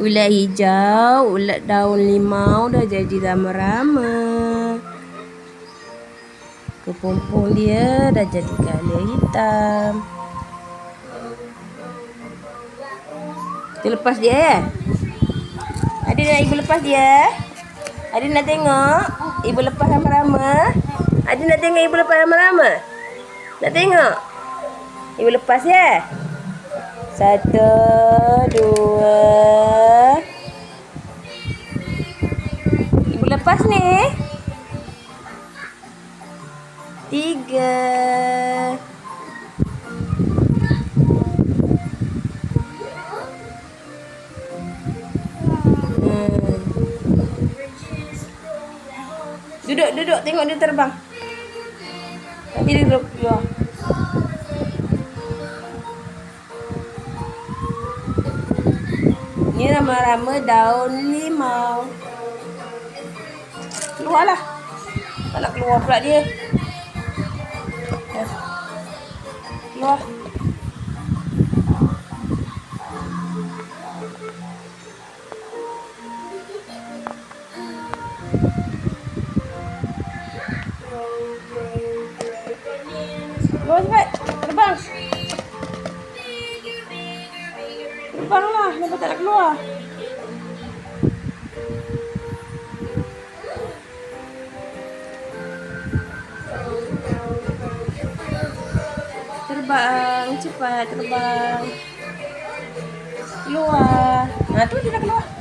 Ulat hijau, ulat daun limau dah jadi rama-rama. Kepompong dia dah jadi color hitam. Kita lepas dia ya. Ada nak ibu lepas dia? Ada nak tengok ibu lepas rama-rama? Ada nak tengok ibu lepas rama-rama? Nak tengok? Ibu lepas ya. Satu, dua. Lepas ni. Tiga. Hmm. Duduk, duduk. Tengok dia terbang. Nanti dia duduk keluar. Ni rama-rama daun limau. Keluarlah. Tak nak keluar pula dia. Keluar. Keluar cepat. Terbang. Terbanglah. Kenapa tak nak keluar? Terbang. Cepat terbang. Keluar. Nah, tu dia dah keluar.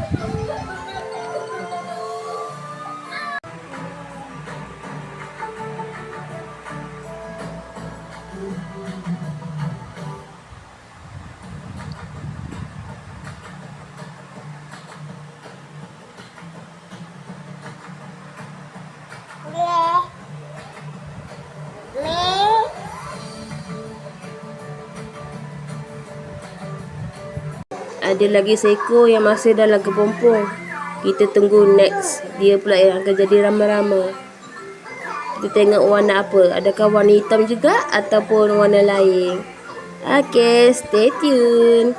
Ada lagi seekor yang masih dalam kepompong. Kita tunggu next. Dia pula yang akan jadi rama-rama. Kita tengok warna apa. Adakah warna hitam juga ataupun warna lain. Okay, stay tune.